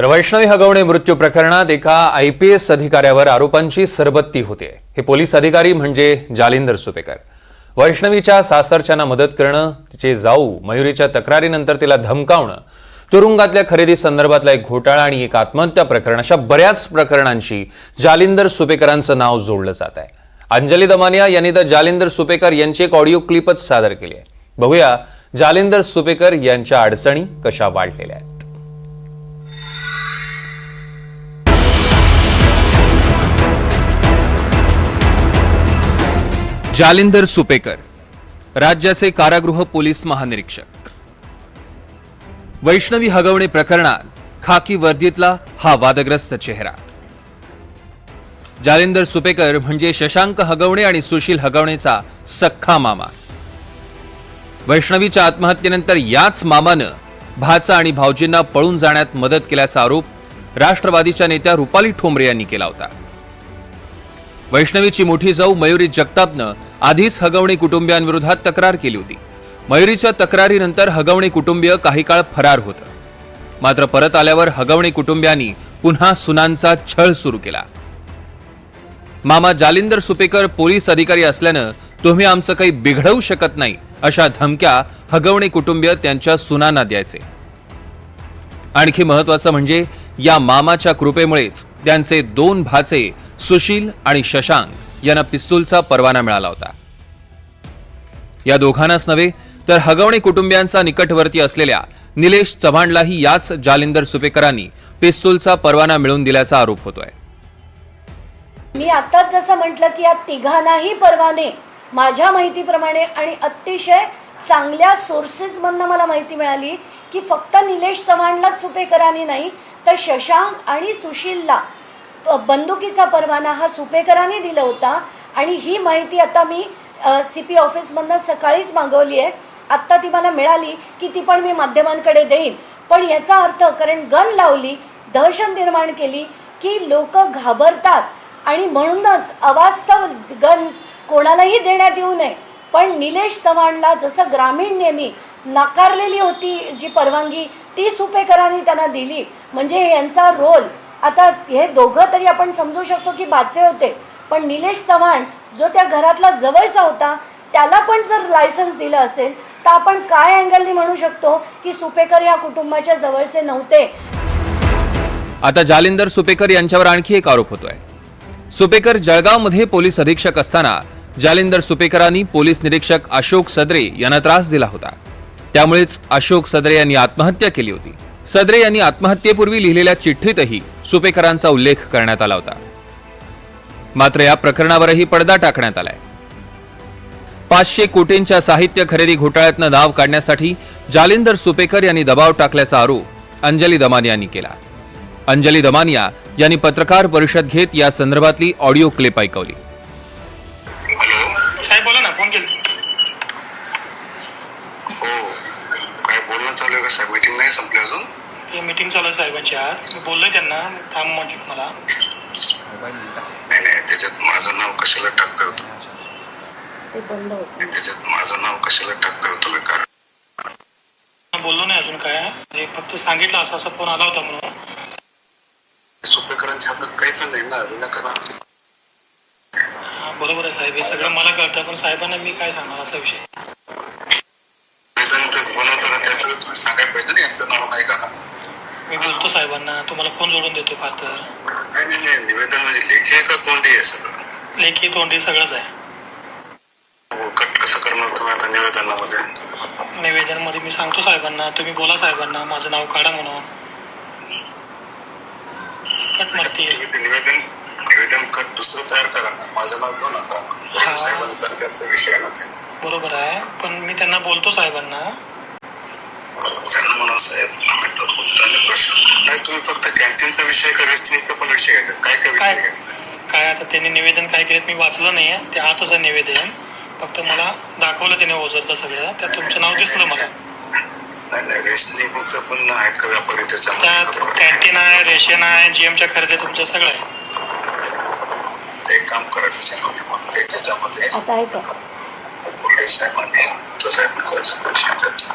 तर वैष्णवी हगवणे मृत्यू प्रकरणात एका आय पी एस अधिकाऱ्यावर आरोपांची सरबत्ती होते. हे पोलीस अधिकारी म्हणजे जालिंदर सुपेकर. वैष्णवीच्या सासरच्यांना मदत करणं तिचे जाऊ मयुरीच्या तक्रारीनंतर तिला धमकावणं तुरुंगातल्या खरेदी संदर्भातला एक घोटाळा आणि एक आत्महत्या प्रकरण अशा बऱ्याच प्रकरणांशी जालिंदर सुपेकरांचं नाव जोडलं जात आहे. अंजली दमानिया यांनी तर जालिंदर सुपेकर यांची एक ऑडिओ क्लिपच सादर केली आहे. बघूया जालिंदर सुपेकर यांच्या अडचणी कशा वाढलेल्या आहेत. जालिंदर सुपेकर राज्याचे कारागृह पोलीस महानिरीक्षक. वैष्णवी हगवणे प्रकरणात खाकी वर्दीतला हा वादग्रस्त चेहरा. जालिंदर सुपेकर म्हणजे शशांक हगवणे आणि सुशील हगवणेचा सख्खा मामा. वैष्णवीच्या आत्महत्येनंतर याच मामानं भाचा आणि भाऊजींना पळून जाण्यात मदत केल्याचा आरोप राष्ट्रवादीच्या नेत्या रुपाली ठोंबरे यांनी केला होता. वैष्णवीची मोठी जाऊ मयुरी जगतापनं आधीच हगवणे कुटुंबियांविरोधात तक्रार केली होती. मयुरीच्या तक्रारीनंतर हगवणे कुटुंबीय काही काळ फरार होतं. मात्र परत आल्यावर हगवणे कुटुंबियांनी पुन्हा सुनांचा छळ सुरू केला. मामा जालिंदर सुपेकर पोलीस अधिकारी असल्यानं तुम्ही आमचं काही बिघडवू शकत नाही अशा धमक्या हगवणे कुटुंबीय त्यांच्या सुनांना द्यायचे. आणखी महत्वाचं म्हणजे या मामाच्या कृपेमुळेच त्यांचे दोन भाचे सुशील आणि शशांक यांना पिस्तूलचा परवाना मिळाला होता. या दोघांनाच नव्हे तर हगवणे कुटुंबियांचा निकटवर्ती असलेल्या निलेश चव्हाणलाही याच जालिंदर सुपेकरांनी पिस्तूलचा परवाना मिळवून दिल्याचा आरोप होतोय. मी आताच जसं म्हटलं की या तिघांनाही परवाने माझ्या माहितीप्रमाणे आणि अतिशय चांगल्या सोर्सेसमधनं मला माहिती मिळाली की फक्त निलेश चव्हाणलाच सुपेकरांनी नाही तर शशांक आणि सुशीलला बंदुकीचा परवाना हा सुपेकरांनी दिला होता. आणि ही माहिती आता मी सी पी ऑफिसमधनं सकाळीच मागवली आहे. आत्ता ती मला मिळाली की ती पण मी माध्यमांकडे देईन. पण याचा अर्थ कारण गन लावली दहशत निर्माण केली की लोक घाबरतात. आणि म्हणूनच अवास्तव गन्स कोणालाही देण्यात येऊ नये. पण निलेश चव्हाणला जसं ग्रामीण यांनी नाकारलेली होती जी परवानगी ती सुपेकरांनी त्यांना दिली. म्हणजे यांचा रोल आता हे दोघं तरी आपण समजू शकतो की बाचे होते. पण निलेश चव्हाण जो त्या घरातला जवळचा होता त्याला पण जर लायसन्स दिलं असेल तर आपण काय अँगलनी म्हणू शकतो की सुपेकर या कुटुंबाच्या जवळचे नव्हते? आता जालिंदर सुपेकर यांच्यावर आणखी एक आरोप होतोय. सुपेकर जळगावमध्ये पोलीस अधीक्षक असताना जालिंदर सुपेकरांनी पोलीस निरीक्षक अशोक सदरे यांना त्रास दिला होता. त्यामुळेच अशोक सदरे यांनी आत्महत्या केली होती. सदरे यांनी आत्महत्येपूर्वी लिहिलेल्या चिठ्ठीतही सुपेकरांचा उल्लेख करण्यात आला होता. मात्र या प्रकरणावरही पडदा टाकण्यात आलाय. पाचशे कोटींच्या साहित्य खरेदी घोटाळ्यातनं नाव काढण्यासाठी जालिंदर सुपेकर यांनी दबाव टाकल्याचा आरोप अंजली दमानिया यांनी केला. अंजली दमानिया यांनी पत्रकार परिषद घेत या संदर्भातली ऑडिओ क्लिप ऐकवली. मीटिंग चालू आहे साहेबांची आज. मी बोललोय त्यांना. थांब म्हटलं मला नाही नाही त्याच्यात माझं नाव कशाला टाकता होतो ते बंद होतं. त्याच्यात माझं नाव कशाला टाकता होतो मी कारण बोललो नाही अजून काय. म्हणजे फक्त सांगितलं असा असा फोन आला होता म्हणून. सुपेकरांच्या हातात काहीच नाही ना? विनाकारण हा, बरोबर आहे साहेब. हे सगळं मला कळतं पण साहेबांना मी काय सांगणार असा विषय. बनवताना तुम्ही सांगायला पाहिजे ना यांचं नाव नाही का? मी बोलतो साहेबांना तुम्हाला फोन जोडून देतो फार तर. नाही नाही नाही निवेदन म्हणजे लेखी आहे का तोंडी आहे सगळं? लेखी तोंडी सगळंच आहे. हो, कट कसं करणार तुम्ही आता निवेदनामध्ये? निवेदनमध्ये मी सांगतो साहेबांना तुम्ही बोला साहेबांना माझं नाव काढा म्हणून. कट मारतील तुम्ही ते निवेदन निवेदन कट दुसरं तयार करा. ना माझं नाव घेऊ नका हा. साहेबांचा आणि त्यांचा विषय. बरोबर आहे पण मी त्यांना बोलतो साहेबांना. त्यांना म्हणा साहेब आम्ही तर खूप झाले प्रश्न. नाही तुम्ही फक्त कॅन्टीनचा विषय का रेस्टिंगचा पण विषय घ्यायचा काय काय विषय काय? घेतला काय आता त्यांनी निवेदन काय केलं मी वाचलं नाही आहे ते आतच आहे निवेदन. फक्त मला दाखवलं त्याने ओझरतं सगळं. त्यात तुमचं नाव दिसलं मला. नाही नाही रेशनिंग बुकचं पण आहेत का व्यापारी त्यात कॅन्टीन आहे रेशन आहे जीएमच्या खरेदी तुमचं सगळं आहे. ते एक काम करा त्याच्यामध्ये मग ते त्याच्यामध्ये आता आहे का बोलले साहेबांनी साहेबांचा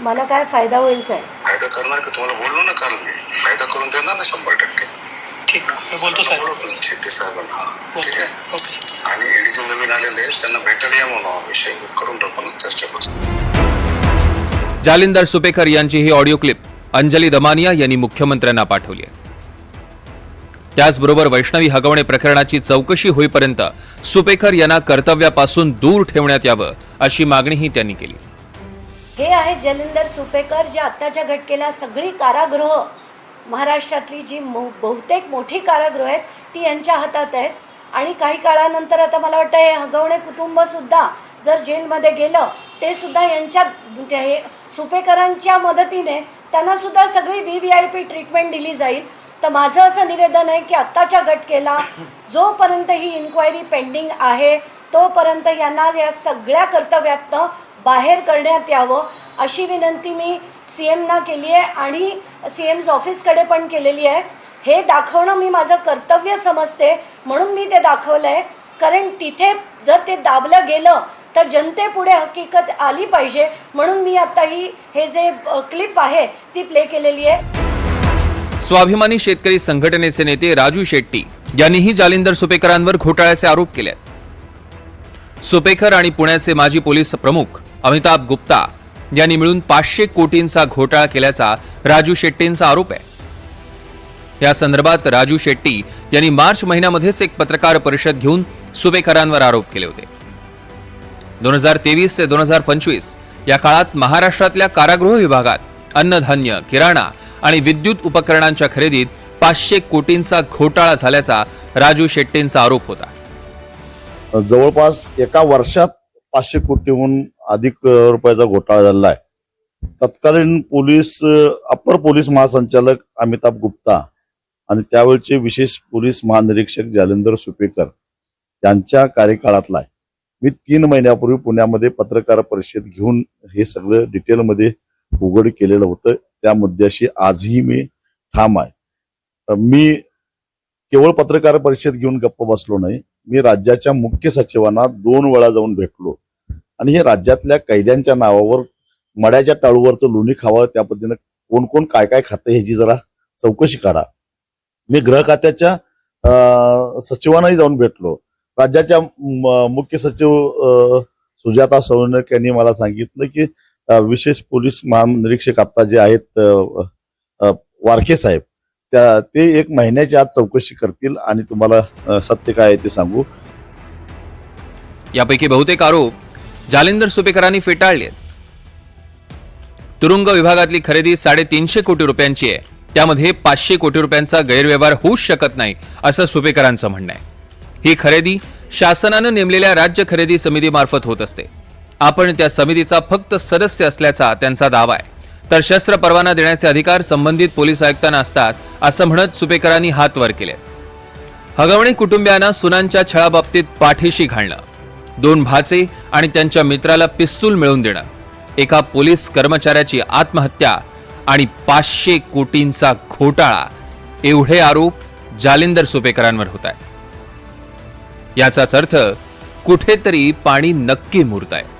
मला काय फायदा होईल साहेब? फायदा करणार का? तुम्हाला बोललो ना काल मी. फायदा करून देणार ना शंभर टक्के. ठीक मी बोलतो साहेब. शेट्टी साहेबांना. ठीक आहे? आणि नवीन आलेले त्यांना भेटायला या म्हणून हा विषय करून चर्चा करू. जालिंदर सुपेकर यांची ही ऑडिओ क्लिप अंजली दमानिया यांनी मुख्यमंत्र्यांना पाठवली आहे. त्याचबरोबर वैष्णवी हगवणे प्रकरणाची चौकशी होईपर्यंत सुपेकर यांना कर्तव्यापासून दूर ठेवण्यात यावं अशी मागणीही त्यांनी केली. हे आहेत जलिंदर सुपेकर जे आत्ताच्या घटकेला सगळी कारागृह महाराष्ट्रातली जी बहुतेक मोठी कारागृह आहेत ती यांच्या हातात आहेत. आणि काही काळानंतर आता मला वाटतं हे हगवणे कुटुंबसुद्धा जर जेलमध्ये गेलं ते सुद्धा यांच्या सुपेकरांच्या मदतीने त्यांना सुद्धा सगळी V V I P treatment दिली जाईल. तर माझं असं निवेदन आहे की आत्ताच्या घटकेला जोपर्यंत ही इन्क्वायरी पेंडिंग आहे तोपर्यंत यांना या सगळ्या कर्तव्यातनं बाहेर करण्यात यावं अशी विनंती मी सी एमना केली आहे आणि सी एम्स ऑफिसकडे पण केलेली आहे. हे दाखवणं मी माझं कर्तव्य समजते म्हणून मी ते दाखवलं आहे कारण तिथे जर ते दाबलं गेलं तर जनतेपुढे हकीकत आली पाहिजे म्हणून मी आता ही हे जे क्लिप आहे ती प्ले केलेली आहे. स्वाभिमानी शेतकरी संघटनेचे नेते राजू शेट्टी यांनीही जालिंदर सुपेकरांवर घोटाळ्याचे आरोप केले सुपेकर आणि पुण्याचे माजी पोलीस प्रमुख अमिताभ गुप्ता यांनी मिळून पाचशे कोटींचा घोटाळा केल्याचा राजू शेट्टींचा आरोप आहे. या संदर्भात राजू शेट्टी यांनी मार्च महिन्यामध्येच एक पत्रकार परिषद घेऊन सुपेकरांवर आरोप केले होते. दोन हजार तेवीस ते दोन हजार पंचवीस या काळात महाराष्ट्रातल्या कारागृह विभागात अन्नधान्य किराणा आणि विद्युत उपकरणांच्या खरेदीत पाचशे कोटींचा घोटाळा झाल्याचा राजू शेट्टींचा आरोप होता. जवळपास एका वर्षात पाचशे कोटीहून अधिक रुपयाचा घोटाळा झालेला आहे. तत्कालीन पोलीस अप्पर पोलीस महासंचालक अमिताभ गुप्ता आणि त्यावेळचे विशेष पोलीस महानिरीक्षक जालिंदर सुपेकर यांच्या कार्यकाळातला आहे. मी तीन महिन्यापूर्वी पुण्यामध्ये पत्रकार परिषद घेऊन हे सगळं डिटेलमध्ये उघड केलेलं होतं. त्या मुद्द्याशी आजही मी ठाम आहे. मी केवळ पत्रकार परिषद घेऊन गप्प बसलो नाही. मी राज्याच्या मुख्य सचिवांना दोन वेळा जाऊन भेटलो. आणि हे राज्यातल्या कैद्यांच्या नावावर मड्याच्या टाळूवरचं लोणी खावं त्या पद्धतीनं कोण कोण काय काय खातं ह्याची जरा चौकशी काढा. मी गृह खात्याच्या अं, सचिवांनाही जाऊन भेटलो. राज्याच्या मुख्य सचिव अं, सुजाता सवनक यांनी मला सांगितलं की विशेष पोलीस महानिरीक्षक आता जे आहेत वारखे वारके साहेब त्या ते एक महिन्याच्या आत चौकशी करतील आणि तुम्हाला सत्य काय आहे ते सांगू. यापैकी बहुतेक आरोप जालिंदर सुपेकरांनी फेटाळले तुरुंग विभागातली खरेदी साडेतीनशे कोटी रुपयांची आहे. त्यामध्ये पाचशे कोटी रुपयांचा गैरव्यवहार होऊच शकत नाही असं सुपेकरांचं म्हणणं आहे. ही खरेदी शासनानं नेमलेल्या राज्य खरेदी समितीमार्फत होत असते. आपण त्या समितीचा फक्त सदस्य असल्याचा त्यांचा दावा आहे. तर शस्त्र परवाना देण्याचे अधिकार संबंधित पोलीस आयुक्तांना असतात असं म्हणत सुपेकरांनी हात वर केले. हगवणे कुटुंबियांना सुनांच्या छळाबाबतीत पाठीशी घालणं दोन भाचे आणि त्यांच्या मित्राला पिस्तूल मिळवून देणं एका पोलीस कर्मचाऱ्याची आत्महत्या आणि पाचशे कोटींचा घोटाळा एवढे आरोप जालिंदर सुपेकरांवर होत आहे याचाच अर्थ कुठेतरी पाणी नक्की मुरत आहे.